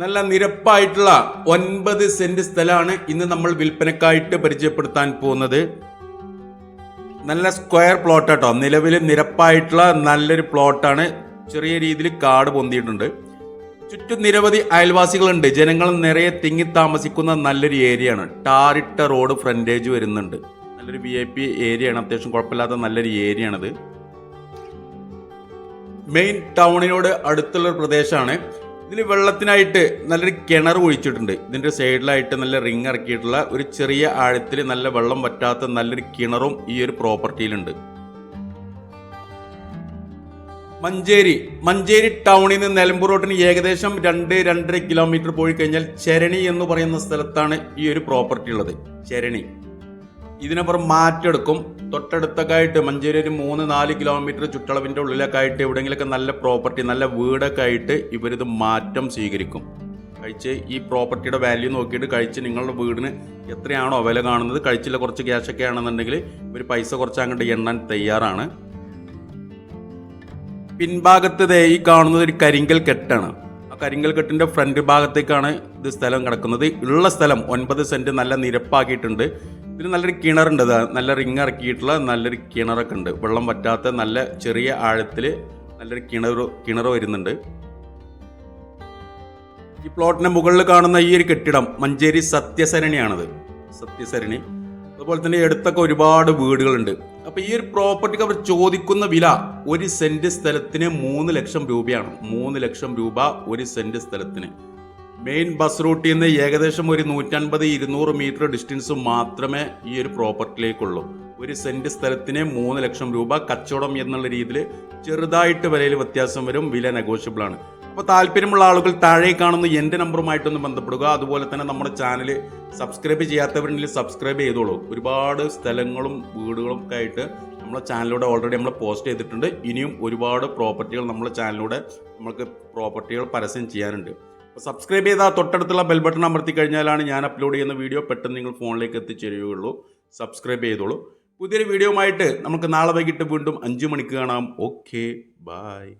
നല്ല നിരപ്പായിട്ടുള്ള ഒൻപത് സെന്റ് സ്ഥലമാണ് ഇന്ന് നമ്മൾ വിൽപ്പനക്കായിട്ട് പരിചയപ്പെടുത്താൻ പോകുന്നത്. നല്ല സ്ക്വയർ പ്ലോട്ട് കേട്ടോ. നിലവിൽ നിരപ്പായിട്ടുള്ള നല്ലൊരു പ്ലോട്ടാണ്. ചെറിയ രീതിയിൽ കാട് പൊന്തിയിട്ടുണ്ട്. ചുറ്റും നിരവധി അയൽവാസികളുണ്ട്. ജനങ്ങൾ നിറയെ തിങ്ങി താമസിക്കുന്ന നല്ലൊരു ഏരിയയാണ്. ടാറിട്ട റോഡ് ഫ്രണ്ടേജ് വരുന്നുണ്ട്. നല്ലൊരു വി ഐ പി ഏരിയയാണ്. അത്യാവശ്യം കുഴപ്പമില്ലാത്ത നല്ലൊരു ഏരിയയാണിത്. മെയിൻ ടൗണിനോട് അടുത്തുള്ള പ്രദേശമാണ്. ഇതിൽ വെള്ളത്തിനായിട്ട് നല്ലൊരു കിണർ ഒഴിച്ചിട്ടുണ്ട്. ഇതിന്റെ സൈഡിലായിട്ട് നല്ല റിങ് ഇറക്കിയിട്ടുള്ള ഒരു ചെറിയ ആഴത്തിൽ നല്ല വെള്ളം പറ്റാത്ത നല്ലൊരു കിണറും ഈ ഒരു പ്രോപ്പർട്ടിയിലുണ്ട്. മഞ്ചേരി മഞ്ചേരി ടൗണിൽ നിന്ന് നിലമ്പൂർ റോഡിന് ഏകദേശം രണ്ട് രണ്ടര കിലോമീറ്റർ പോയി കഴിഞ്ഞാൽ ചരണി എന്ന് പറയുന്ന സ്ഥലത്താണ് ഈ ഒരു പ്രോപ്പർട്ടി ഉള്ളത്. ചരണി. ഇതിനപ്പുറം മാറ്റെടുക്കും. തൊട്ടടുത്തൊക്കെ ആയിട്ട് മഞ്ചേരി ഒരു മൂന്ന് നാല് കിലോമീറ്റർ ചുറ്റളവിന്റെ ഉള്ളിലൊക്കെ ആയിട്ട് എവിടെയെങ്കിലുമൊക്കെ നല്ല പ്രോപ്പർട്ടി നല്ല വീടൊക്കെ ആയിട്ട് ഇവരിത് മാറ്റം സ്വീകരിക്കും. കഴിച്ച് ഈ പ്രോപ്പർട്ടിയുടെ വാല്യൂ നോക്കിയിട്ട് കഴിച്ച് നിങ്ങളുടെ വീടിന് എത്രയാണോ വില കാണുന്നത് കഴിച്ചില്ല കുറച്ച് ക്യാഷൊക്കെ ആണെന്നുണ്ടെങ്കിൽ ഇവർ പൈസ കുറച്ച് അങ്ങോട്ട് എണ്ണാൻ തയ്യാറാണ്. പിൻഭാഗത്ത് ഈ കാണുന്നത് ഒരു കരിങ്കൽ കെട്ടാണ്. ആ കരിങ്കൽ കെട്ടിന്റെ ഫ്രണ്ട് ഭാഗത്തേക്കാണ് ഇത് സ്ഥലം കിടക്കുന്നത്. ഉള്ള സ്ഥലം ഒൻപത് സെന്റ് നല്ല നിരപ്പാക്കിയിട്ടുണ്ട്. ഇതിന് നല്ലൊരു കിണറുണ്ട്. നല്ല റിങ് ഇറക്കിയിട്ടുള്ള നല്ലൊരു കിണറൊക്കെ ഉണ്ട്. വെള്ളം പറ്റാത്ത നല്ല ചെറിയ ആഴത്തിൽ നല്ലൊരു കിണർ കിണർ വരുന്നുണ്ട്. ഈ പ്ലോട്ടിന്റെ മുകളിൽ കാണുന്ന ഈ ഒരു കെട്ടിടം മഞ്ചേരി സത്യസരണിയാണത്. സത്യസരണി. അതുപോലെ തന്നെ അടുത്തൊക്കെ ഒരുപാട് വീടുകളുണ്ട്. അപ്പോൾ ഈ ഒരു പ്രോപ്പർട്ടിക്ക് അവർ ചോദിക്കുന്ന വില ഒരു സെന്റ് സ്ഥലത്തിന് മൂന്ന് ലക്ഷം രൂപയാണ്. മൂന്ന് ലക്ഷം രൂപ ഒരു സെന്റ് സ്ഥലത്തിന്. മെയിൻ ബസ് റൂട്ടിൽ നിന്ന് ഏകദേശം ഒരു നൂറ്റൻപത് ഇരുന്നൂറ് മീറ്റർ ഡിസ്റ്റൻസ് മാത്രമേ ഈ ഒരു പ്രോപ്പർട്ടിയിലേക്കുള്ളൂ ഒരു സെന്റ് സ്ഥലത്തിന് മൂന്ന് ലക്ഷം രൂപ കച്ചവടം എന്നുള്ള രീതിയിൽ ചെറുതായിട്ട് വിലയിൽ വ്യത്യാസം വരും വില നെഗോഷ്യബിൾ ആണ്. അപ്പോൾ താല്പര്യമുള്ള ആളുകൾ താഴെ കാണുന്ന എന്റെ നമ്പറുമായിട്ടൊന്ന് ബന്ധപ്പെടുക. അതുപോലെ തന്നെ നമ്മുടെ ചാനൽ സബ്സ്ക്രൈബ് ചെയ്യാത്തവരുണ്ടെങ്കിൽ സബ്സ്ക്രൈബ് ചെയ്തോളൂ. ഒരുപാട് സ്ഥലങ്ങളും വീടുകളും ഒക്കെ ആയിട്ട് നമ്മളെ ചാനലിലൂടെ ഓൾറെഡി നമ്മൾ പോസ്റ്റ് ചെയ്തിട്ടുണ്ട്. ഇനിയും ഒരുപാട് പ്രോപ്പർട്ടികൾ നമ്മളെ ചാനലിലൂടെ നമ്മൾക്ക് പ്രോപ്പർട്ടികൾ പരസ്യം ചെയ്യാനുണ്ട്. സബ്സ്ക്രൈബ് ചെയ്താൽ തൊട്ടടുത്തുള്ള ബെൽ ബട്ടൺ അമർത്തി കഴിഞ്ഞാലാണ് ഞാൻ അപ്ലോഡ് ചെയ്യുന്ന വീഡിയോ പെട്ടെന്ന് നിങ്ങൾ ഫോണിലേക്ക് എത്തിച്ചേരുകയുള്ളൂ. സബ്സ്ക്രൈബ് ചെയ്തോളൂ. പുതിയൊരു വീഡിയോയുമായിട്ട് നമുക്ക് നാളെ വൈകിട്ട് വീണ്ടും അഞ്ച് മണിക്ക് കാണാം. Okay bye